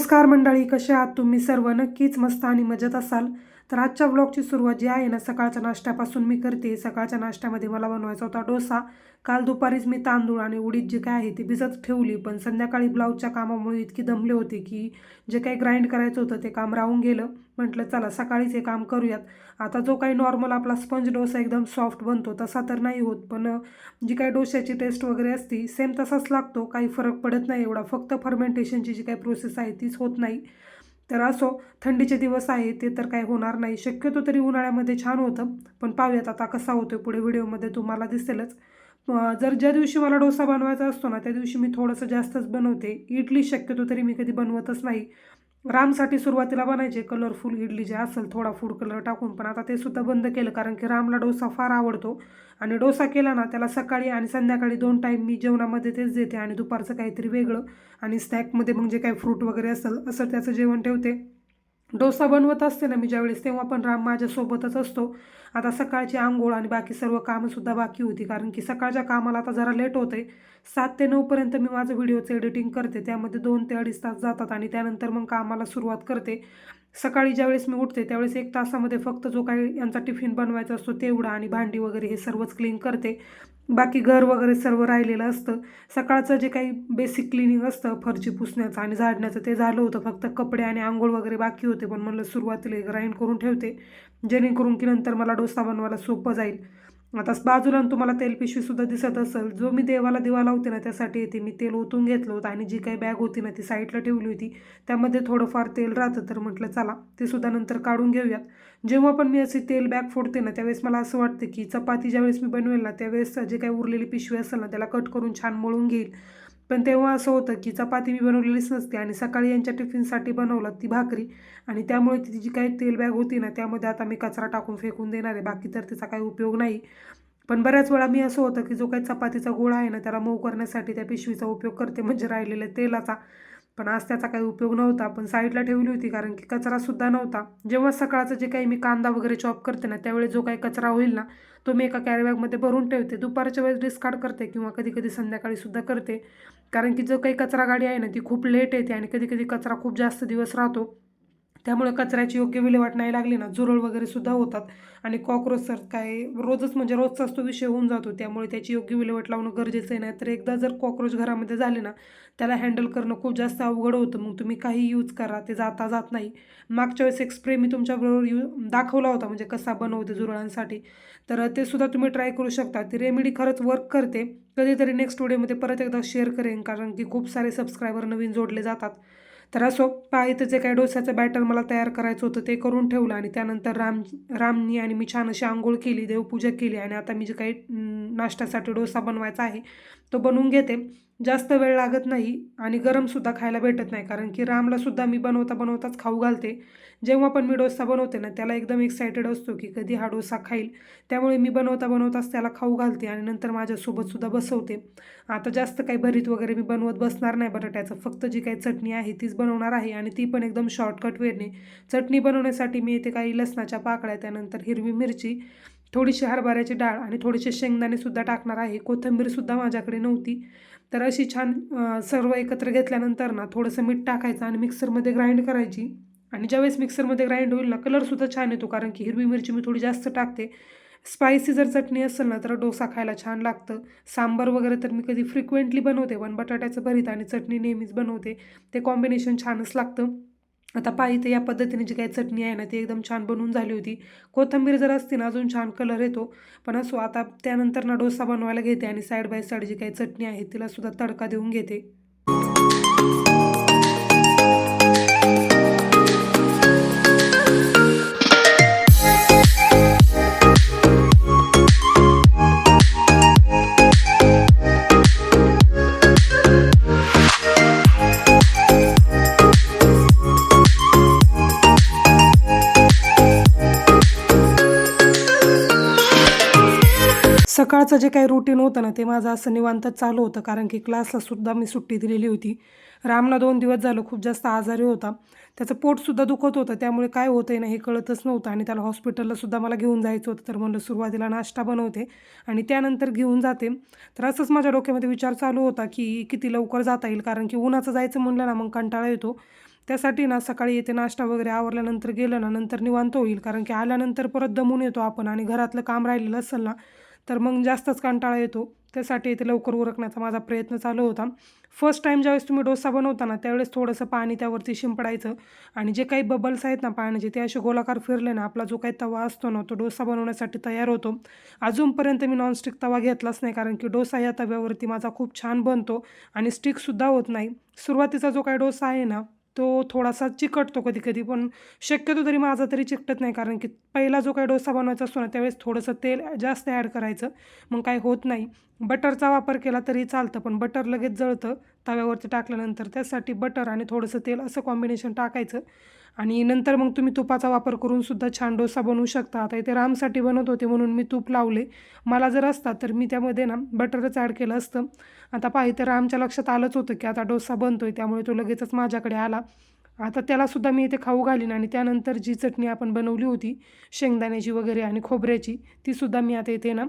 नमस्कार मंडळी कसे आहात तुम्ही? सर्व नक्कीच मस्त आणि मजेत असाल. तर आजच्या ब्लॉगची सुरुवात जी आहे ना सकाळच्या नाश्त्यापासून मी करते. सकाळच्या नाश्त्यामध्ये मला बनवायचा होता डोसा. काल दुपारीच मी तांदूळ आणि उडीद जे काय आहे ती भिजत ठेवली पण संध्याकाळी ब्लाऊजच्या कामामुळे इतकी दमले होते की जे काही ग्राइंड करायचं होतं ते काम राहून गेलं. म्हटलं चला सकाळीच हे काम करूयात. आता जो काही नॉर्मल आपला स्पंज डोसा एकदम सॉफ्ट बनतो तसा तर नाही होत पण जी काही डोश्याची टेस्ट वगैरे असती सेम तसाच लागतो. काही फरक पडत नाही एवढा. फक्त फर्मेंटेशनची जी काही प्रोसेस आहे तीच होत नाही. तर असो थंडीचे दिवस आहे ते तर काही होणार नाही. शक्यतो तरी उन्हाळ्यामध्ये छान होतं पण पाहूयात आता कसा होतो पुढे व्हिडिओमध्ये तुम्हाला दिसेलच. जर ज्या दिवशी मला डोसा बनवायचा असतो ना त्या दिवशी मी थोडंसं जास्तच बनवते. इडली शक्यतो तरी मी कधी बनवतच नाही. रामसाठी सुरुवातीला बनायचे कलरफुल इडली जे असेल थोडा फूड कलर टाकून पण आता ते सुद्धा बंद केलं कारण की रामला डोसा फार आवडतो. आणि डोसा केला ना त्याला सकाळी आणि संध्याकाळी दोन टाईम मी जेवणामध्ये तेच देते आणि दुपारचं काहीतरी वेगळं. आणि स्नॅकमध्ये मग जे काही फ्रूट वगैरे असेल असं त्याचं जेवण ठेवते. डोसा बनवत असते ना मी ज्यावेळेस तेव्हा पण राम माझ्यासोबतच असतो. आता सकाळची आंघोळ आणि बाकी सर्व कामंसुद्धा बाकी होती. कारण की सकाळच्या कामाला आता जरा लेट होते सात ते नऊपर्यंत मी माझं व्हिडिओचं एडिटिंग करते. त्यामध्ये दोन ते अडीच तास जातात आणि त्यानंतर मग कामाला सुरुवात करते. सकाळी ज्यावेळेस मी उठते त्यावेळेस एक तासामध्ये फक्त जो काही यांचा टिफिन बनवायचा असतो तेवढा आणि भांडी वगैरे हे सर्वच क्लीन करते. बाकी घर वगैरे सर्व राहिलेलं असतं. सकाळचं जे काही बेसिक क्लिनिंग असतं फरची पुसण्याचं आणि झाडण्याचं ते झालं होतं. फक्त कपडे आणि आंघोळ वगैरे बाकी होते पण म्हणलं सुरुवातीला ग्राइंड करून ठेवते. जेणेकरून की नंतर मला डोसा बनवायला सोपं जाईल. आता बाजूला तुम्हाला तेल पिशवीसुद्धा दिसत असेल. जो मी देवाला दिवा लावते ना त्यासाठी येते. मी तेल ओतून घेतलं होतं आणि जी काही बॅग होती ना ती साईडला ठेवली होती. त्यामध्ये थोडंफार तेल राहतं तर म्हटलं चला ते सुद्धा नंतर काढून घेऊयात. जेव्हा पण मी अशी तेल बॅग फोडते ना त्यावेळेस मला असं वाटतं की चपाती ज्यावेळेस मी बनवेल ना त्यावेळेस जे काही उरलेली पिशवी असेल ना त्याला कट करून छान मळून घेईल. पण तेव्हा असं होतं की चपाती मी बनवलेलीच नसते आणि सकाळी यांच्या टिफिनसाठी बनवलं ती भाकरी आणि त्यामुळे ती जी काही तेल बॅग होती ना त्यामध्ये आता मी कचरा टाकून फेकून देणार आहे. बाकी तर तिचा काही उपयोग नाही. पण बऱ्याच वेळा मी असं होतं की जो काही चपातीचा गोळा आहे ना त्याला मऊ करण्यासाठी त्या पिशवीचा उपयोग करते. म्हणजे राहिलेल्या तेलाचा. पण आज त्याचा काही उपयोग नव्हता. पण साईडला ठेवली होती कारण की कचरासुद्धा नव्हता. जेव्हा सकाळचं जे काही मी कांदा वगैरे चॉप करते ना त्यावेळी जो काही कचरा होईल ना तो मी एका कॅरीबॅगमध्ये भरून ठेवते. दुपारच्या वेळेस डिस्कार्ड करते किंवा कधी कधी संध्याकाळीसुद्धा करते. कारण की जो काही कचरा गाडी आहे ना ती खूप लेट येते आणि कधी कधी कचरा खूप जास्त दिवस राहतो. त्यामुळे कचऱ्याची योग्य विल्हेवाट नाही लागली ना झुरळ वगैरे सुद्धा होतात. आणि कॉक्रोच तर काय रोजच म्हणजे रोजचाच तो विषय होऊन जातो. त्यामुळे त्याची योग्य विल्हेवाट लावणं गरजेचं आहे. नाही तर एकदा जर कॉक्रोच घरामध्ये झाले ना त्याला हँडल करणं खूप जास्त अवघड होतं. मग तुम्ही काही यूज करा ते जाता जात नाही. मागच्या वेळेस एक स्प्रे मी तुमच्याबरोबर यू दाखवला होता म्हणजे कसा बनवते झुरळांसाठी. तर ते सुद्धा तुम्ही ट्राय करू शकता. ती रेमेडी खरंच वर्क करते. कधीतरी नेक्स्ट व्हिडिओमध्ये परत एकदा शेअर करेन कारण की खूप सारे सबस्क्रायबर नवीन जोडले जातात. तर असो पहा इथं जे काही डोस्याचं बॅटर मला तयार करायचं होतं ते करून ठेवलं आणि त्यानंतर राम रामनी आणि मी छान अशी आंघोळ केली देवपूजा केली आणि आता मी जे काही नाश्त्यासाठी डोसा बनवायचा आहे तो बनवून घेते. जास्त वेळ लागत नाही आणि गरमसुद्धा खायला भेटत नाही. कारण की रामलासुद्धा मी बनवता बनवताच खाऊ घालते. जेव्हा पण मी डोसा बनवते ना त्याला एकदम एक्सायटेड असतो की कधी हा डोसा खाईल. त्यामुळे मी बनवता बनवताच त्याला खाऊ घालते आणि नंतर माझ्यासोबतसुद्धा बसवते. आता जास्त काही भरीत वगैरे मी बनवत बसणार नाही बटाट्याचं. फक्त जी काही चटणी आहे तीच बनवणार आहे आणि ती पण एकदम शॉर्टकट वेने. चटणी बनवण्यासाठी मी इथे काही लसणाच्या पाकळ्या त्यानंतर हिरवी मिरची थोडीशी हरभऱ्याची डाळ आणि थोडेसे शेंगदाणेसुद्धा टाकणार आहे. कोथिंबीरसुद्धा माझ्याकडे नव्हती. तर अशी छान सर्व एकत्र घेतल्यानंतर ना थोडंसं मीठ टाकायचं आणि मिक्सरमध्ये ग्राइंड करायची. आणि ज्यावेळेस मिक्सरमध्ये ग्राइंड होईल ना कलरसुद्धा छान येतो कारण की हिरवी मिरची मी थोडी जास्त टाकते. स्पायसी जर चटणी असेल ना तर डोसा खायला छान लागतं. सांबार वगैरे तर मी कधी फ्रिक्वेंटली बनवते पण बटाट्याचं भरीत आणि चटणी नेहमीच बनवते. ते कॉम्बिनेशन छानच लागतं. आता पाहिजे तर या पद्धतीने जी काही चटणी आहे ना ती एकदम छान बनवून झाली होती. कोथिंबीर जर असते ना अजून छान कलर येतो. पण असो आता त्यानंतर ना डोसा बनवायला घेते आणि साईड बाय साईड जी काही चटणी आहे तिला सुद्धा तडका देऊन घेते. सकाळचं जे काही रुटीन होतं ना ते माझं असं निवांतच चालू होतं. कारण की क्लासला सुद्धा मी सुट्टी दिलेली होती. रामला दोन दिवस झालं खूप जास्त आजारी होता. त्याचं पोटसुद्धा दुखत होतं. त्यामुळे काय होतं आहे ना हे कळतच नव्हतं. आणि त्याला हॉस्पिटलला सुद्धा मला घेऊन जायचं होतं. तर म्हणलं सुरुवातीला नाश्ता बनवते. आणि त्यानंतर घेऊन जाते. तर असंच माझ्या डोक्यामध्ये विचार चालू होता की किती लवकर जाता येईल. कारण की उन्हाचं जायचं म्हणलं ना मग कंटाळा येतो. त्यासाठी ना सकाळी येते नाश्ता वगैरे आवरल्यानंतर गेलं ना नंतर निवांत होईल. कारण की आल्यानंतर परत दमून येतो आपण. आणि घरातलं काम राहिलेलं असेल ना तर मग जास्तच कंटाळा येतो. त्यासाठी इथे लवकर उरकण्याचा माझा प्रयत्न चालू होता. फर्स्ट टाईम ज्यावेळेस तुम्ही डोसा बनवता ना त्यावेळेस थोडंसं पाणी त्यावरती शिंपडायचं. आणि जे काही बबल्स आहेत ना पाण्याचे ते असे गोलाकार फिरले ना आपला जो काही तवा असतो ना तो डोसा बनवण्यासाठी तयार होतो. अजूनपर्यंत मी नॉनस्टिक तवा घेतलाच नाही कारण की डोसा या तव्यावरती माझा खूप छान बनतो. आणि स्टिकसुद्धा होत नाही. सुरुवातीचा जो काही डोसा आहे ना तो थोडासा चिकटतो कधी कधी पण शक्यतो तरी माझा तरी चिकटत नाही कारण की पहिला जो काही डोसा बनवायचा असतो ना त्यावेळेस थोडंसं तेल जास्त ॲड करायचं मग काय होत नाही. बटरचा वापर केला तरी चालतं पण बटर लगेच जळतं तव्यावरती टाकल्यानंतर त्यासाठी बटर आणि थोडंसं तेल असं कॉम्बिनेशन टाकायचं. आणि नंतर मग तुम्ही तुपाचा वापर करून सुद्धा छान डोसा बनवू शकता. आता इथे रामसाठी बनवत होते म्हणून मी तूप लावले. मला जर असता तर मी त्यामध्ये ना बटरच ॲड केलं असतं. आता पाहि तर रामच्या लक्षात आलंच होतं की आता डोसा बनतो आहे त्यामुळे तो लगेचच माझ्याकडे आला. आता त्यालासुद्धा मी इथे खाऊ घालीन आणि त्यानंतर जी चटणी आपण बनवली होती शेंगदाण्याची वगैरे आणि खोबऱ्याची तीसुद्धा मी आता इथे ना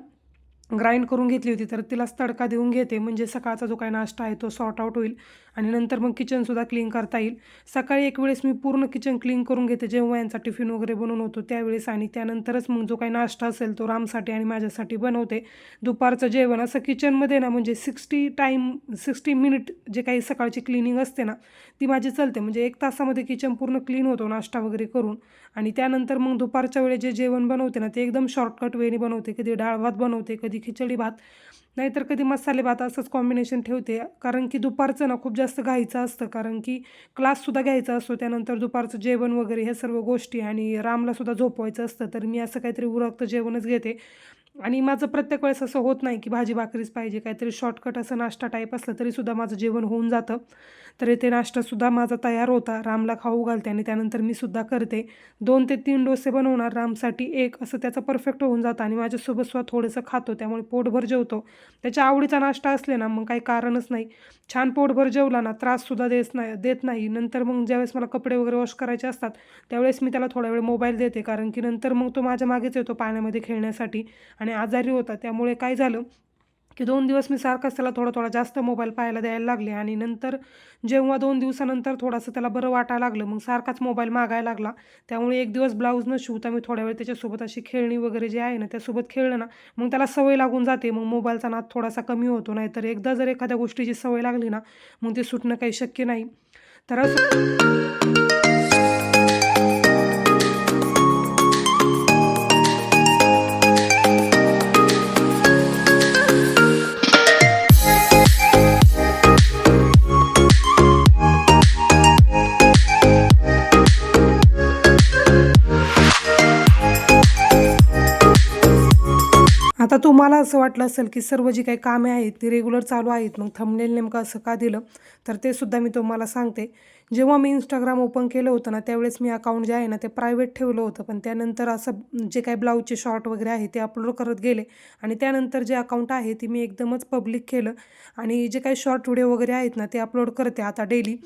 ग्राइंड करून घेतली होती तर तिलाच तडका देऊन घेते. म्हणजे सकाळचा जो काही नाश्ता आहे तो सॉर्ट आउट होईल आणि नंतर मग किचनसुद्धा क्लीन करता येईल. सकाळी एक वेळेस मी पूर्ण किचन क्लीन करून घेते जेव्हा यांचा टिफिन वगैरे बनवून होतो त्यावेळेस आणि त्यानंतरच मग जो काही नाश्ता असेल तो रामसाठी आणि माझ्यासाठी बनवते. दुपारचं जेवण असं किचनमध्ये ना म्हणजे सिक्स्टी टाईम सिक्स्टी मिनिट जे काही सकाळची क्लिनिंग असते ना ती माझी चालते. म्हणजे एक तासामध्ये किचन पूर्ण क्लीन होतो नाश्ता वगैरे करून. आणि त्यानंतर मग दुपारच्या वेळेस जे जेवण बनवते ना ते एकदम शॉर्टकट वेने बनवते. कधी डाळ भात बनवते कधी खिचडी भात. नाहीतर कधी मसाले भात असंच कॉम्बिनेशन ठेवते. कारण की दुपारचं ना खूप जास्त घायचं असतं. कारण की क्लाससुद्धा घ्यायचा असतो. त्यानंतर दुपारचं जेवण वगैरे ह्या सर्व गोष्टी आणि रामलासुद्धा झोपवायचं असतं. तर मी असं काहीतरी उरकतं जेवणच घेते. आणि माझं प्रत्येक वेळेस असं होत नाही की भाजी भाकरीच पाहिजे. काहीतरी शॉर्टकट असं नाश्ता टाईप असलं तरीसुद्धा माझं जेवण होऊन जातं. तर इथे नाश्तासुद्धा माझा तयार होता. रामला खाऊ घालते आणि त्यानंतर मी सुद्धा करते. दोन ते तीन डोसे बनवणार रामसाठी एक असं त्याचं परफेक्ट होऊन जातं आणि माझ्यासोबत सुद्धा थोडंसं खातो. त्यामुळे पोटभर जेवतो. त्याच्या आवडीचा नाश्ता असले ना मग काही कारणच नाही. छान पोटभर जेवला ना त्राससुद्धा देत नाही देत नाही. नंतर मग ज्यावेळेस मला कपडे वगैरे वॉश करायचे असतात त्यावेळेस मी त्याला थोडा वेळ मोबाईल देते. कारण की नंतर मग तो माझ्या मागेच येतो पाण्यामध्ये खेळण्यासाठी. आणि आजारी होता. त्यामुळे काय झालं की दोन दिवस मी सारखाच त्याला थोडा थोडा जास्त मोबाईल पाहायला द्यायला लागले आणि नंतर जेव्हा दोन दिवसानंतर थोडंसं त्याला बरं वाटायला लागलं मग सारखाच मोबाईल मागायला लागला. त्यामुळे एक दिवस ब्लाऊज न शिवता मी थोड्या वेळ त्याच्यासोबत अशी खेळणी वगैरे जे आहे ना त्यासोबत खेळलं ना मग त्याला सवय लागून जाते. मग मोबाईलचा नाद थोडासा कमी होतो नाहीतर एकदा जर एखाद्या गोष्टीची सवय लागली ना मग ते सुटणं काही शक्य नाही. तर असं आता तुम्हाला असं वाटलं असेल की सर्व जी काही कामे आहेत ती रेग्युलर चालू आहेत मग थंबनेल नेमकं असं का दिलं? तर ते सुद्धा मी तुम्हाला सांगते. जेव्हा मी इंस्टाग्राम ओपन केलं होतं ना त्यावेळेस मी अकाउंट जे आहे ना ते प्रायव्हेट ठेवलं होतं. पण त्यानंतर असं जे काही ब्लाऊजचे शॉर्ट वगैरे आहे ते अपलोड करत गेले. आणि त्यानंतर जे अकाउंट आहे ते मी एकदमच पब्लिक केलं. आणि जे काही शॉर्ट व्हिडिओ वगैरे आहेत ना ते अपलोड करते आता डेली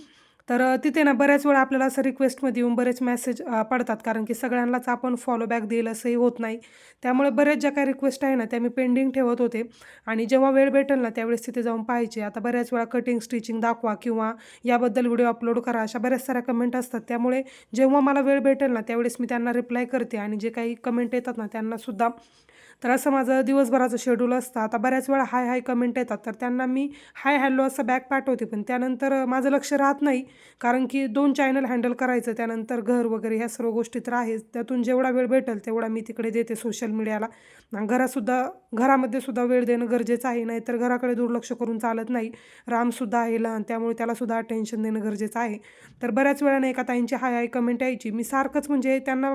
तर तिथे ना बऱ्याच वेळा आपल्याला असं रिक्वेस्टमध्ये येऊन बरेच मेसेज पडतात. कारण की सगळ्यांनाच आपण फॉलोबॅक देईल असंही होत नाही. त्यामुळे बरेच ज्या काही रिक्वेस्ट आहे ना त्या मी पेंडिंग ठेवत होते. आणि जेव्हा वेळ भेटेल ना त्यावेळेस तिथे जाऊन पाहिजे आता बऱ्याच वेळा कटिंग स्टिचिंग दाखवा किंवा याबद्दल व्हिडिओ अपलोड करा अशा बऱ्याच साऱ्या कमेंट असतात. त्यामुळे जेव्हा मला वेळ भेटेल ना त्यावेळेस मी त्यांना रिप्लाय करते आणि जे काही कमेंट येतात ना त्यांनासुद्धा तर असं माझं दिवसभराचं शेड्यूल असतं. आता बऱ्याच वेळा हाय हाय कमेंट येतात. तर त्यांना मी हाय हॅलो असं बॅक पाठवते. पण त्यानंतर माझं लक्ष राहत नाही. कारण की दोन चॅनल हँडल करायचं त्यानंतर घर वगैरे ह्या सर्व गोष्टी तर आहेच. त्यातून जेवढा वेळ भेटेल तेवढा मी तिकडे देते सोशल मीडियाला घरासुद्धा घरामध्ये सुद्धा वेळ देणं गरजेचं आहे नाही तर घराकडे दुर्लक्ष करून चालत नाही. रामसुद्धा आहे लहान त्यामुळे त्यालासुद्धा अटेन्शन देणं गरजेचं आहे. तर बऱ्याच वेळाने एका ताईंची हाय हाय कमेंट यायची. मी सारखंच म्हणजे त्यांना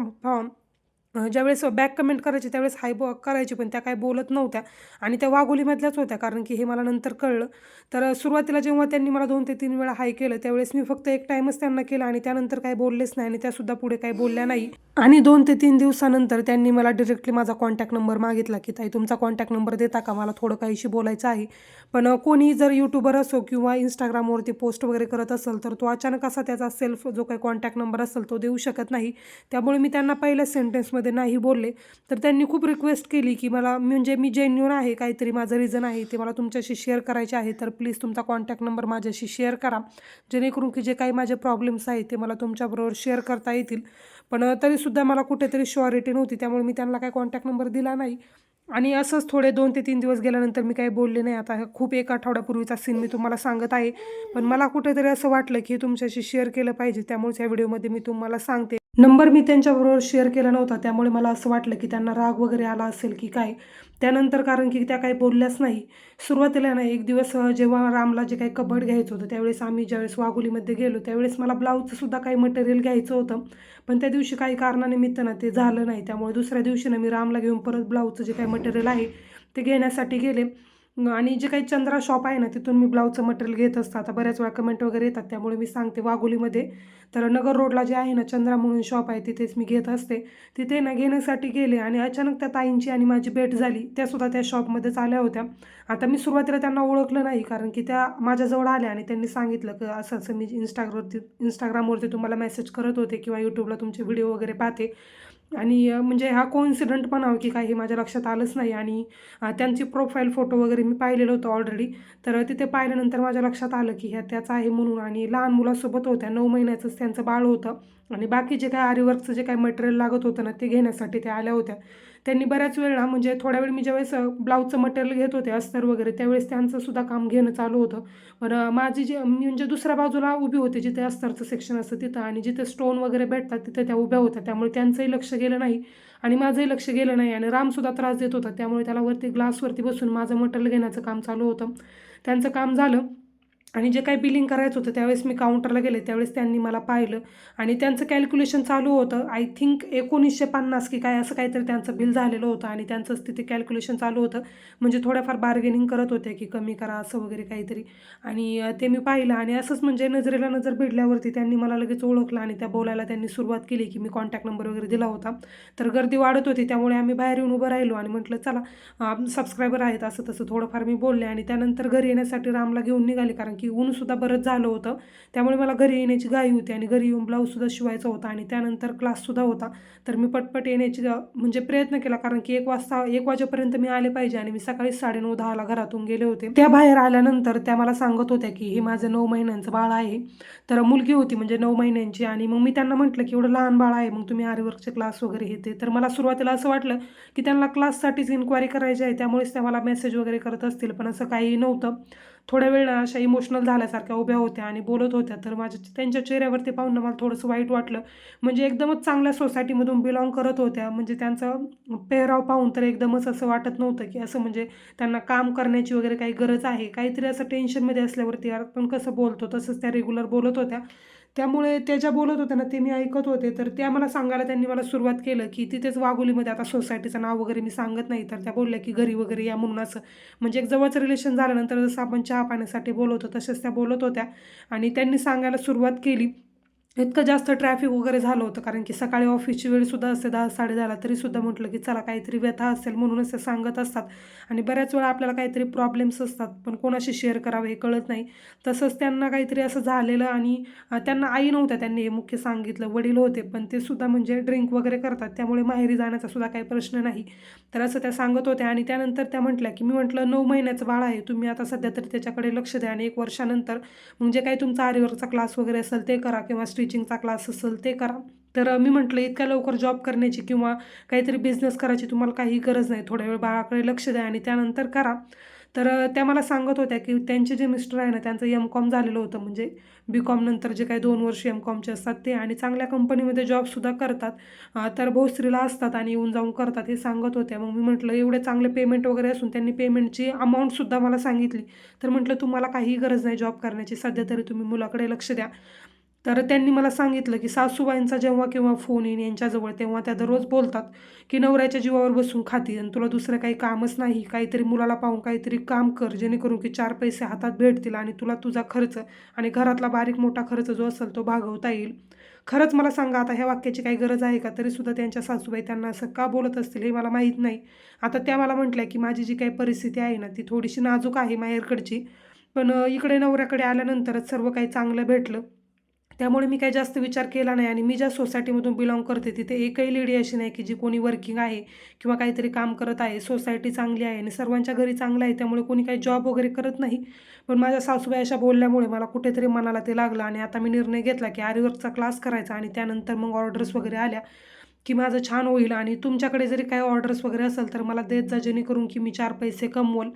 ज्यावेळेस बॅक कमेंट करायची त्यावेळेस हाय बो करायची पण त्या काय बोलत नव्हत्या. आणि त्या वाघोलीमधल्याच होत्या कारण की हे मला नंतर कळलं. तर सुरुवातीला जेव्हा त्यांनी मला दोन ते तीन वेळा हाय केलं त्यावेळेस मी फक्त एक टाईमच त्यांना केला आणि त्यानंतर काय बोललेच नाही आणि त्यासुद्धा पुढे काही बोलल्या नाही. आणि दोन ते तीन दिवसानंतर त्यांनी मला डिरेक्टली माझा कॉन्टॅक्ट नंबर मागितला की ताई तुमचा कॉन्टॅक्ट नंबर देता का? मला थोडं काहीशी बोलायचं आहे. पण कोणी जर यूट्यूबर असो किंवा इंस्टाग्रामवरती पोस्ट वगैरे करत असेल तर तो अचानक असा त्याचा सेल्फ जो काही कॉन्टॅक्ट नंबर असेल तो देऊ शकत नाही. त्यामुळे मी त्यांना पहिल्याच सेंटेन्समध्ये मध्ये नाही बोलले तर त्यांनी खूप रिक्वेस्ट केली की मला म्हणजे मी जेन्युन आहे काहीतरी माझं रिझन आहे ते मला तुमच्याशी शेअर करायचे आहे तर प्लीज तुमचा कॉन्टॅक्ट नंबर माझ्याशी शेअर करा. जेणेकरून की जे काही माझे प्रॉब्लेम्स आहेत ते मला तुमच्याबरोबर शेअर करता येतील. पण तरीसुद्धा मला कुठेतरी शुअरिटी नव्हती त्यामुळे मी त्यांना काही कॉन्टॅक्ट नंबर दिला नाही. आणि असंच थोडे दोन ते तीन दिवस गेल्यानंतर मी काही बोलले नाही. आता खूप एक आठवड्यापूर्वीचा सीन मी तुम्हाला सांगत आहे. पण मला कुठेतरी असं वाटलं की हे तुमच्याशी शेअर केलं पाहिजे त्यामुळेच या व्हिडिओमध्ये मी तुम्हाला सांगते. नंबर मी त्यांच्याबरोबर शेअर केला नव्हता त्यामुळे मला असं वाटलं की त्यांना राग वगैरे आला असेल की काय. त्यानंतर कारण की त्या काही बोलल्याच नाही. सुरुवातीला ना एक दिवस जेव्हा रामला जे काही कबड घ्यायचं होतं त्यावेळेस आम्ही ज्यावेळेस वाघोलीमध्ये गेलो त्यावेळेस मला ब्लाऊजसुद्धा काही मटेरियल घ्यायचं होतं. पण त्या दिवशी काही कारणानिमित्त ना ते झालं नाही. त्यामुळे दुसऱ्या दिवशी ना मी रामला घेऊन परत ब्लाऊजचं जे काही मटेरियल आहे ते घेण्यासाठी गेले. आणि जे काही चंद्रा शॉप आहे ना तिथून मी ब्लाऊजचं मटेरियल घेत असतं. आता बऱ्याच वेळा कमेंट वगैरे येतात त्यामुळे मी सांगते वाघोलीमध्ये. तर नगर रोडला जे आहे ना चंद्रा म्हणून शॉप आहे तिथेच मी घेत असते. तिथे ना घेण्यासाठी गेले आणि अचानक त्या ताईंची आणि माझी भेट झाली. त्यासुद्धा त्या शॉपमध्येच आल्या होत्या. आता मी सुरुवातीला त्यांना ओळखलं नाही कारण की त्या माझ्याजवळ आल्या आणि त्यांनी सांगितलं की असं असं मी इंस्टाग्रामवरती इंस्टाग्रामवरती तुम्हाला मेसेज करत होते किंवा यूट्यूबला तुमचे व्हिडिओ वगैरे पाहते. आणि म्हणजे हा कोइन्सिडंट पण की काय हे माझ्या लक्षात आलंच नाही आणि त्यांची प्रोफाईल फोटो वगैरे मी पाहिलेलं होतं ऑलरेडी तर तिथे पाहिल्यानंतर माझ्या लक्षात आलं की ह्या त्याचं आहे म्हणून आणि लहान मुलासोबत होत्या. नऊ महिन्याचंच त्यांचं बाळ होतं. आणि बाकी जे काय आरीवर्कचं जे काय मटेरियल लागत होतं ना ते घेण्यासाठी त्या आल्या होत्या. त्यांनी बऱ्याच वेळा म्हणजे थोड्या वेळ मी ज्यावेळेस ब्लाऊजचं मटेरियल घेत होते अस्तर वगैरे त्यावेळेस त्यांचंसुद्धा काम घेणं चालू होतं. पण माझी जी मी म्हणजे दुसऱ्या बाजूला उभी होते जिथे अस्तरचं सेक्शन असतं तिथं आणि जिथे स्टोन वगैरे भेटतात तिथे त्या उभ्या होत्या. त्यामुळे त्यांचंही लक्ष गेलं नाही आणि माझंही लक्ष गेलं नाही आणि रामसुद्धा त्रास देत होता. त्यामुळे त्याला वरती ग्लासवरती बसून माझं मटेरियल घेण्याचं काम चालू होतं. त्यांचं काम झालं. आणि जे काही बिलिंग करायचं होतं त्यावेळेस मी काउंटरला गेले. त्यावेळेस त्यांनी मला पाहिलं आणि त्यांचं कॅल्क्युलेशन चालू होतं. आय थिंक एकोणीसशे पन्नास की काय असं काहीतरी त्यांचं बिल झालेलं होतं आणि त्यांचंच तिथे कॅल्क्युलेशन चालू होतं. म्हणजे थोड्याफार बार्गेनिंग करत होते की कमी करा असं वगैरे काहीतरी. आणि ते मी पाहिलं आणि असंच म्हणजे नजरेला नजर भिडल्यावरती त्यांनी मला लगेच ओळखलं आणि त्या बोलायला त्यांनी सुरुवात केली की मी कॉन्टॅक्ट नंबर वगैरे दिला होता. तर गर्दी वाढत होती त्यामुळे आम्ही बाहेर येऊन उभं राहिलो आणि म्हटलं चला सबस्क्रायबर आहेत असं तसं थोडंफार मी बोलले. आणि त्यानंतर घरी येण्यासाठी रामला घेऊन निघाले कारण की ऊनसुद्धा बरंच झालं होतं. त्यामुळे मला घरी येण्याची घाई होती आणि घरी येऊन ब्लाऊजसुद्धा शिवायचा होता आणि त्यानंतर क्लाससुद्धा होता. तर मी पटपट येण्याची म्हणजे प्रयत्न केला कारण की एक वाजता एक वाजेपर्यंत मी आले पाहिजे आणि मी सकाळी साडेनऊ दहाला घरातून गेले होते. त्या बाहेर आल्यानंतर त्या मला सांगत होत्या की हे माझं नऊ महिन्यांचं बाळ आहे. तर मुलगी होती म्हणजे नऊ महिन्यांची आणि मग मी त्यांना म्हटलं की एवढं लहान बाळ आहे मग तुम्ही आरीवर्कचे क्लास वगैरे घेते. तर मला सुरुवातीला असं वाटलं की त्यांना क्लाससाठीच इन्क्वायरी करायची आहे त्यामुळेच त्या मला मेसेज वगैरे करत असतील पण असं काही नव्हतं. थोड्या वेळ अशा इमोशनल झाल्यासारख्या उभ्या होत्या आणि बोलत होत्या. तर माझ्या त्यांच्या चेहऱ्यावरती पाहून मला थोडंसं वाईट वाटलं. म्हणजे एकदमच चांगल्या सोसायटीमधून बिलॉंग करत होत्या. म्हणजे त्यांचं पेहराव पाहून तर एकदमच असं वाटत नव्हतं की असं म्हणजे त्यांना काम करण्याची वगैरे काही गरज आहे. काहीतरी असं टेन्शनमध्ये असल्यावरती आपण कसं बोलतो? तसंच त्या रेग्युलर बोलत होत्या. त्यामुळे त्या ज्या बोलत होत्या ना ते मी ऐकत होते. तर त्या मला सांगायला त्यांनी मला सुरुवात केलं की तिथेच वाघोलीमध्ये आता सोसायटीचं नाव वगैरे मी सांगत नाही. तर त्या बोलल्या की घरी वगैरे या म्हणून असं. म्हणजे एक जवळचं रिलेशन झाल्यानंतर जसं आपण चहा पाण्यासाठी बोलवतो तसेच त्या बोलत होत्या. आणि त्यांनी सांगायला सुरुवात केली. इतकं जास्त ट्रॅफिक वगैरे झालं होतं कारण की सकाळी ऑफिसची वेळसुद्धा असते दहा साडे दहाला तरीसुद्धा म्हटलं की चला काहीतरी व्यथा असेल म्हणूनच ते सांगत असतात. आणि बऱ्याच वेळा आपल्याला काहीतरी प्रॉब्लेम्स असतात पण कोणाशी शेअर करावे हे कळत नाही. तसंच त्यांना काहीतरी असं झालेलं आणि त्यांना आई नव्हत्या त्यांनी हे मुख्य सांगितलं वडील होते पण ते सुद्धा म्हणजे ड्रिंक वगैरे करतात त्यामुळे माहेरी जाण्याचा सुद्धा काही प्रश्न नाही. तर असं त्या सांगत होत्या आणि त्यानंतर त्या म्हटल्या की मी म्हटलं नऊ महिन्याचं बाळ आहे तुम्ही आता सध्या तरी त्याच्याकडे लक्ष द्या आणि एक वर्षानंतर म्हणजे मग जे काही तुमचा आरीवर्कचा क्लास वगैरे असेल ते करा किंवा स्टिचिंगचा क्लास असेल ते करा. तर मी म्हटलं इतक्या लवकर जॉब करण्याची किंवा काहीतरी बिझनेस करायची तुम्हाला काही गरज नाही. थोड्या वेळ बाळाकडे लक्ष द्या आणि त्यानंतर करा. तर त्या मला सांगत होत्या की त्यांचे जे मिस्टर आहे ना त्यांचं एम कॉम झालेलं होतं. म्हणजे बी कॉम नंतर जे काही दोन वर्ष एम कॉमचे असतात ते आणि चांगल्या कंपनीमध्ये जॉबसुद्धा करतात. तर भोसरीला असतात आणि येऊन जाऊन करतात हे सांगत होत्या. मग मी म्हटलं एवढे चांगले पेमेंट वगैरे असून त्यांनी पेमेंटची अमाऊंटसुद्धा मला सांगितली. तर म्हटलं तुम्हाला काही गरज नाही जॉब करण्याची. सध्या तरी तुम्ही मुलाकडे लक्ष द्या. तर त्यांनी मला सांगितलं की सासूबाईंचा जेव्हा केव्हा फोन येईन यांच्याजवळ तेव्हा त्या दररोज बोलतात की नवऱ्याच्या जीवावर बसून खाती आणि तुला दुसरं काही कामच नाही. काहीतरी मुलाला पाहून काहीतरी काम कर जेणेकरून की चार पैसे हातात भेटतील आणि तुला तुझा खर्च आणि घरातला बारीक मोठा खर्च जो असेल तो भागवता येईल. खरंच मला सांगा आता ह्या वाक्याची काही गरज आहे का? तरीसुद्धा त्यांच्या सासूबाई त्यांना असं का बोलत असतील हे मला माहीत नाही. आता त्या मला म्हटल्या की माझी जी काही परिस्थिती आहे ना ती थोडीशी नाजूक आहे माहेरकडची. पण इकडे नवऱ्याकडे आल्यानंतरच सर्व काही चांगलं भेटलं. त्यामुळे मी काही जास्त विचार केला नाही आणि मी ज्या सोसायटीमधून बिलॉंग करते तिथे एकही लेडी अशी नाही की जी कोणी वर्किंग आहे किंवा काहीतरी काम करत आहे. सोसायटी चांगली आहे आणि सर्वांच्या घरी चांगलं आहे त्यामुळे कोणी काही जॉब वगैरे करत नाही. पण माझ्या सासूबाई अशा बोलल्यामुळे मला कुठेतरी मनाला ते लागलं आणि आता मी निर्णय घेतला की आरीवर्कचा क्लास करायचा आणि त्यानंतर मग ऑर्डर्स वगैरे आल्या की माझं छान होईल आणि तुमच्याकडे जरी काही ऑर्डर्स वगैरे असेल तर मला देत जा जेणेकरून की मी चार पैसे कमवल.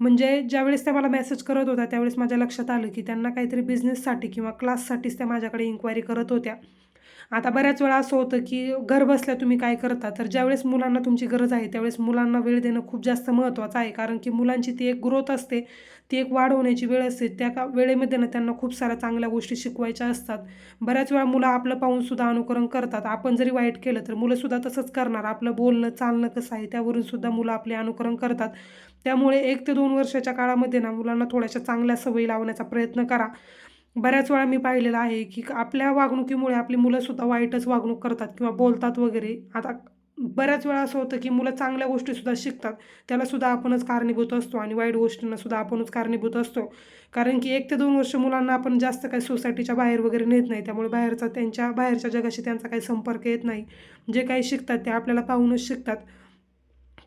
म्हणजे ज्यावेळेस त्या मला मेसेज करत होत्या त्यावेळेस माझ्या लक्षात आलं की त्यांना काहीतरी बिझनेससाठी किंवा क्लाससाठीच त्या माझ्याकडे इन्क्वायरी करत होत्या. आता बऱ्याच वेळा असं होतं की घर बसल्या तुम्ही काय करता तर ज्यावेळेस मुलांना तुमची गरज आहे त्यावेळेस मुलांना वेळ देणं खूप जास्त महत्त्वाचं आहे. कारण की मुलांची ती एक ग्रोथ असते ती एक वाढ होण्याची वेळ असते. त्या का वेळेमध्ये ना त्यांना खूप साऱ्या चांगल्या गोष्टी शिकवायच्या असतात. बऱ्याच वेळा मुलं आपलं पाहूनसुद्धा अनुकरण करतात. आपण जरी वाईट केलं तर मुलंसुद्धा तसंच करणार. आपलं बोलणं चालणं कसं आहे त्यावरून सुद्धा मुलं आपले अनुकरण करतात. त्यामुळे एक ते दोन वर्षाच्या काळामध्ये ना मुलांना थोड्याशा चांगल्या सवयी लावण्याचा प्रयत्न करा. बऱ्याच वेळा मी पाहिलेलं आहे की आपल्या वागणुकीमुळे आपली मुलंसुद्धा वाईटच वागणूक करतात किंवा बोलतात वगैरे. आता बऱ्याच वेळा असं होतं की मुलं चांगल्या गोष्टीसुद्धा शिकतात. त्यालासुद्धा आपणच कारणीभूत असतो आणि वाईट गोष्टींनासुद्धा आपणच कारणीभूत असतो. कारण की एक ते दोन वर्ष मुलांना आपण जास्त काही सोसायटीच्या बाहेर वगैरे नेत नाही. त्यामुळे बाहेरचा त्यांच्या बाहेरच्या जगाशी त्यांचा काही संपर्क येत नाही. जे काही शिकतात ते आपल्याला पाहूनच शिकतात.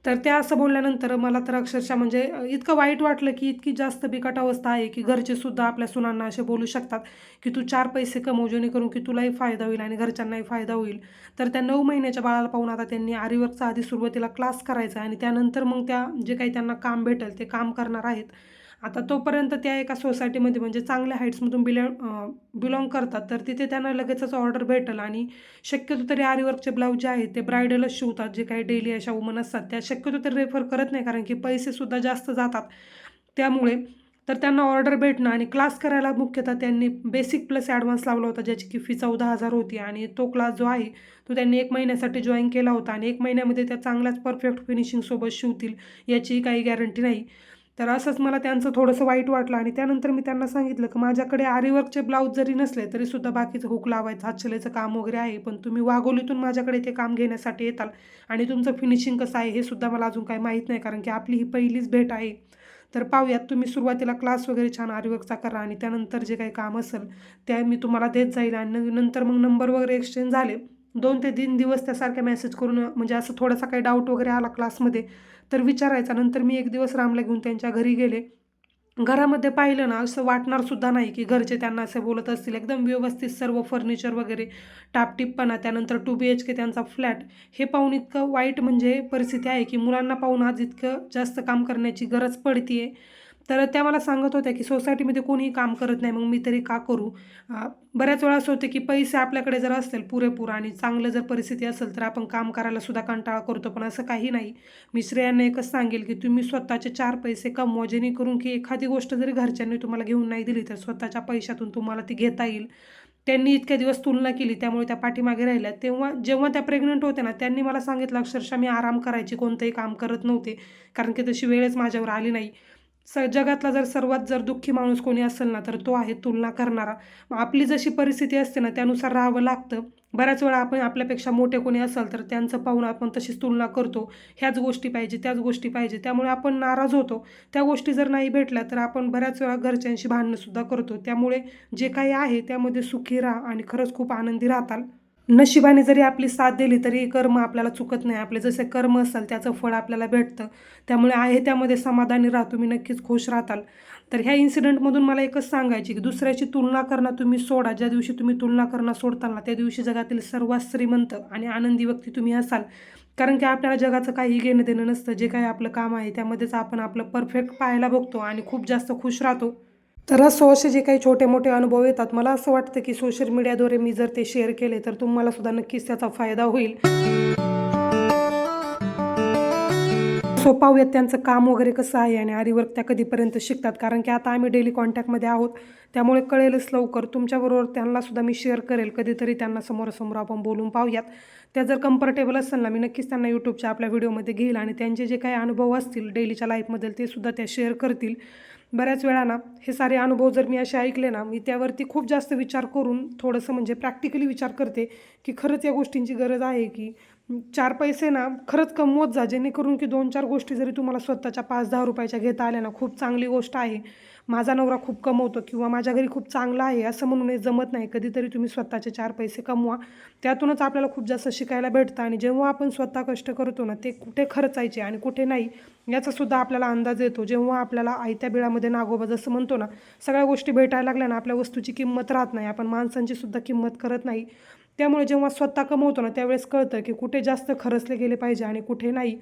तर त्या असं बोलल्यानंतर मला तर अक्षरशः म्हणजे इतकं वाईट वाटलं की इतकी जास्त बिकट अवस्था आहे की घरचे सुद्धा आपल्या सुनांना असे बोलू शकतात की तू चार पैसे कमव जेणेकरून की तुलाही फायदा होईल आणि घरच्यांनाही फायदा होईल. तर त्या नऊ महिन्याच्या बाळाला पाहून आता त्यांनी आरीवर्कचा आधी सुरुवातीला क्लास करायचा आणि त्यानंतर मग त्या जे काही त्यांना काम भेटेल ते काम करणार आहेत. आता तोपर्यंत त्या एका सोसायटीमध्ये म्हणजे चांगल्या हाईट्समधून बिल बिलॉंग करतात. तर तिथे त्यांना लगेचच ऑर्डर भेटेल आणि शक्यतो तरी आरीवर्कचे ब्लाऊज जे आहेत ते ब्रायडलच शिवतात. जे काही डेली अशा वुमन असतात त्या शक्यतो तरी रेफर करत नाही कारण की पैसेसुद्धा जास्त जातात. त्यामुळे तर त्यांना ऑर्डर भेटणं आणि क्लास करायला मुख्यतः त्यांनी बेसिक प्लस ॲडव्हान्स लावला होता ज्याची की फी चौदा हजार होती आणि तो क्लास जो आहे तो त्यांनी एक महिन्यासाठी जॉईन केला होता आणि एक महिन्यामध्ये त्या चांगल्याच परफेक्ट फिनिशिंगसोबत शिवतील याचीही काही गॅरंटी नाही. तर असंच मला त्यांचं थोडंसं वाईट वाटलं आणि त्यानंतर मी त्यांना सांगितलं की माझ्याकडे आरीवर्कचे ब्लाऊज जरी नसले तरीसुद्धा बाकीचं हुक लावायचं हातशिलेचं काम वगैरे आहे पण तुम्ही वाघोलीतून माझ्याकडे ते काम घेण्यासाठी येताल आणि तुमचं फिनिशिंग कसं आहे हे सुद्धा मला अजून काही माहीत नाही कारण की आपली ही पहिलीच भेट आहे. तर पाहूयात तुम्ही सुरुवातीला क्लास वगैरे छान आरीवर्कचा करा आणि त्यानंतर जे काही काम असेल ते मी तुम्हाला देत जाईल आणि नंतर मग नंबर वगैरे एक्सचेंज झाले दोन ते तीन दिवस त्यासारख्या मेसेज करून म्हणजे असं थोडासा काही डाऊट वगैरे आला क्लासमध्ये तर विचारायचा. नंतर मी एक दिवस रामला घेऊन त्यांच्या घरी गेले. घरामध्ये पाहिलं ना असं वाटणार सुद्धा नाही की घरचे त्यांना असे बोलत असतील. एकदम व्यवस्थित सर्व फर्निचर वगैरे टापटिपपणा त्यानंतर टू बी एच के त्यांचा फ्लॅट हे पाहून इतकं वाईट म्हणजे परिस्थिती आहे की मुलांना पाहून आज इतकं जास्त काम करण्याची गरज पडते आहे तर त्या मला सांगत होत्या की सोसायटीमध्ये कोणीही काम करत नाही मग मी तरी का करू? बऱ्याच वेळा असं होतं की पैसे आपल्याकडे जर असतील पुरेपूर आणि चांगलं जर परिस्थिती असेल तर आपण काम करायला सुद्धा कंटाळा करतो पण असं काही नाही. मी श्रेयांना एकच सांगेल की तुम्ही स्वतःचे चार पैसे कमवा जेणेकरून की एखादी गोष्ट जरी घरच्यांनी तुम्हाला घेऊन नाही दिली तर स्वतःच्या पैशातून तुम्हाला ती घेता येईल. त्यांनी इतक्या दिवस तुलना केली त्यामुळे त्या पाठीमागे राहिल्या. तेव्हा जेव्हा त्या प्रेग्नंट होत्या ना त्यांनी मला सांगितलं अक्षरशः मी आराम करायची कोणतंही काम करत नव्हते कारण की तशी वेळच माझ्यावर आली नाही. स जगातला जर सर्वात जर दुःखी माणूस कोणी असेल ना तर तो आहे तुलना करणारा. मग आपली जशी परिस्थिती असते ना त्यानुसार राहावं लागतं. बऱ्याच वेळा आपण आपल्यापेक्षा मोठे कोणी असेल तर त्यांचं पाहून आपण तशीच तुलना करतो. ह्याच गोष्टी पाहिजे त्याच गोष्टी पाहिजे त्यामुळे आपण नाराज होतो. त्या गोष्टी जर नाही भेटल्या तर आपण बऱ्याच वेळा घरच्यांशी भांडणंसुद्धा करतो. त्यामुळे जे काही आहे त्यामध्ये सुखी राहा आणि खरंच खूप आनंदी राहताल. नशिबाने जरी आपली साथ दिली तरी कर्म आपल्याला चुकत नाही. आपले जसे कर्म असाल त्याचं फळ आपल्याला भेटतं. त्यामुळे आहे त्यामध्ये समाधानी राहा तुम्ही नक्कीच खुश राहताल. तर ह्या इन्सिडेंटमधून मला एकच सांगायची की दुसऱ्याची तुलना करणं तुम्ही सोडा. ज्या दिवशी तुम्ही तुलना करणं सोडताल ना त्या दिवशी जगातील सर्वात श्रीमंत आणि आनंदी व्यक्ती तुम्ही असाल. कारण की आपल्याला जगाचं काही घेणं देणं नसतं. जे काही आपलं काम आहे त्यामध्येच आपण आपलं परफेक्ट पाहायला बघतो आणि खूप जास्त खुश राहतो. तर असो असे जे काही छोटे मोठे अनुभव येतात मला असं वाटतं की सोशल मीडियाद्वारे मी जर ते शेअर केले तर तुम्हाला सुद्धा नक्कीच त्याचा फायदा होईल. सो पाहूयात त्यांचं काम वगैरे कसं आहे आणि आरीवर्क त्या कधीपर्यंत शिकतात? कारण की आता आम्ही डेली कॉन्टॅक्टमध्ये आहोत त्यामुळे कळेलच लवकर. तुमच्याबरोबर त्यांना सुद्धा मी शेअर करेल. कधीतरी त्यांना समोरासमोर आपण बोलून पाहूयात. त्या जर कम्फर्टेबल असेल ना मी नक्कीच त्यांना यूट्यूबच्या आपल्या व्हिडिओमध्ये घेईल आणि त्यांचे जे काही अनुभव असतील डेलीच्या लाईफमधील ते सुद्धा त्या शेअर करतील. बऱ्याच वेळा ना हे सारे अनुभव जर मी असे ऐकले ना मी त्यावरती खूप जास्त विचार करून थोडंसं म्हणजे प्रॅक्टिकली विचार करते की खरंच या गोष्टींची गरज आहे की चार पैसे ना खरंच कमवत जा जेणेकरून की दोन चार गोष्टी जरी तुम्हाला स्वतःच्या पाच दहा रुपयाच्या घेता आल्या ना खूप चांगली गोष्ट आहे. माझा नवरा खूप कमवतो किंवा माझ्या घरी खूप चांगला आहे असं म्हणून हे जमत नाही. कधीतरी तुम्ही स्वतःचे चार पैसे कमवा. त्यातूनच आपल्याला खूप जास्त शिकायला भेटतं आणि जेव्हा आपण स्वतः कष्ट करतो ना ते कुठे खर्चायचे आणि कुठे नाही याचासुद्धा आपल्याला अंदाज येतो. जेव्हा आपल्याला आयत्या बिळामध्ये नागोबा जसं म्हणतो ना सगळ्या गोष्टी भेटायला लागल्या ना आपल्या वस्तूची किंमत राहत नाही. आपण माणसांची सुद्धा किंमत करत नाही. त्यामुळे जेव्हा स्वतः कमवतो ना त्यावेळेस कळतं की कुठे जास्त खर्चले गेले पाहिजे आणि कुठे नाही.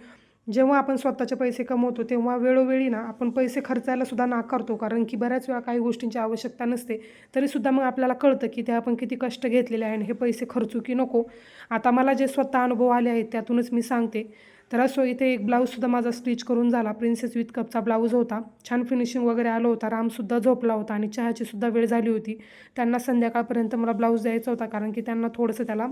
जेव्हा आपण स्वतःचे पैसे कमवतो तेव्हा वेळोवेळी ना आपण पैसे खर्चायला सुद्धा नाकारतो. कारण की बऱ्याच वेळा काही गोष्टींची आवश्यकता नसते. तरीसुद्धा मग आपल्याला कळतं की ते आपण किती कष्ट घेतलेले आहे आणि हे पैसे खर्चू की नको. आता मला जे स्वतः अनुभव आले आहेत त्यातूनच मी सांगते. तर असो इथे एक ब्लाऊजसुद्धा माझा स्टिच करून झाला. प्रिन्सेस विथ कपचा ब्लाऊज होता. छान फिनिशिंग वगैरे आलं होता. रामसुद्धा झोपला होता आणि चहाची सुद्धा वेळ झाली होती. त्यांना संध्याकाळपर्यंत मला ब्लाऊज द्यायचा होता कारण की त्यांना थोडंसं त्याला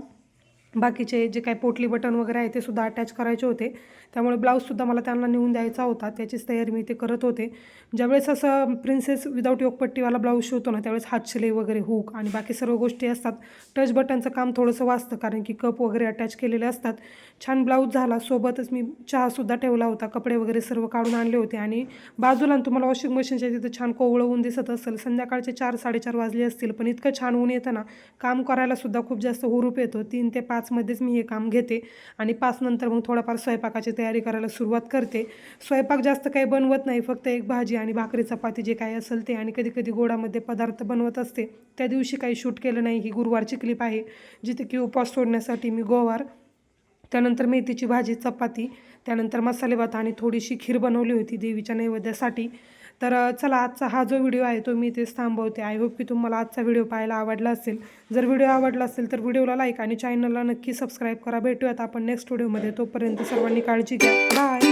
बाकीचे जे काही पोटली बटन वगैरे आहे ते सुद्धा अटॅच करायचे होते. त्यामुळे ब्लाऊजसुद्धा मला त्यांना नेऊन द्यायचा होता. त्याचीच तयारी मी ते करत होते. ज्यावेळेस असं प्रिन्सेस विदाऊट योगपट्टीवाला ब्लाऊज शिवतो ना त्यावेळेस हातशिलाई वगैरे हुक आणि बाकी सर्व गोष्टी असतात. टच बटनचं काम थोडंसं वाचतं कारण की कप वगैरे अटॅच केलेले असतात. छान ब्लाऊज झाला. सोबतच मी चहासुद्धा ठेवला होता. कपडे वगैरे सर्व काढून आणले होते. आणि बाजूला तुम्हाला वॉशिंग मशीनच्या तिथं छान कोवळं ऊन दिसत असेल संध्याकाळचे चार साडेचार वाजले असतील पण इतकं छान ऊन येतं ना काम करायला सुद्धा खूप जास्त हुरूप येतो. तीन ते पाच पाचमध्येच मी हे काम घेते आणि पाचनंतर मग थोडाफार स्वयंपाकाची तयारी करायला सुरुवात करते. स्वयंपाक जास्त काही बनवत नाही फक्त एक भाजी आणि भाकरी चपाती जे काही असेल ते आणि कधी कधी गोडामध्ये पदार्थ बनवत असते. त्या दिवशी काही शूट केलं नाही ही गुरुवारची क्लिप आहे जिथे की उपवास सोडण्यासाठी मी गोवार त्यानंतर मेथीची भाजी चपाती त्यानंतर मसाले भात आणि थोडीशी खीर बनवली होती देवीच्या नैवेद्यासाठी. तर चला आजचा हा जो व्हिडिओ आहे तो मी इथेच थांबवते. आय होप की तुम्हाला आजचा व्हिडिओ पाहायला आवडला असेल. जर व्हिडिओ आवडला असेल तर व्हिडिओला लाईक आणि चॅनलला नक्की सबस्क्राईब करा. भेटूयात आपण नेक्स्ट व्हिडिओमध्ये तोपर्यंत सर्वांनी काळजी घ्या. बाय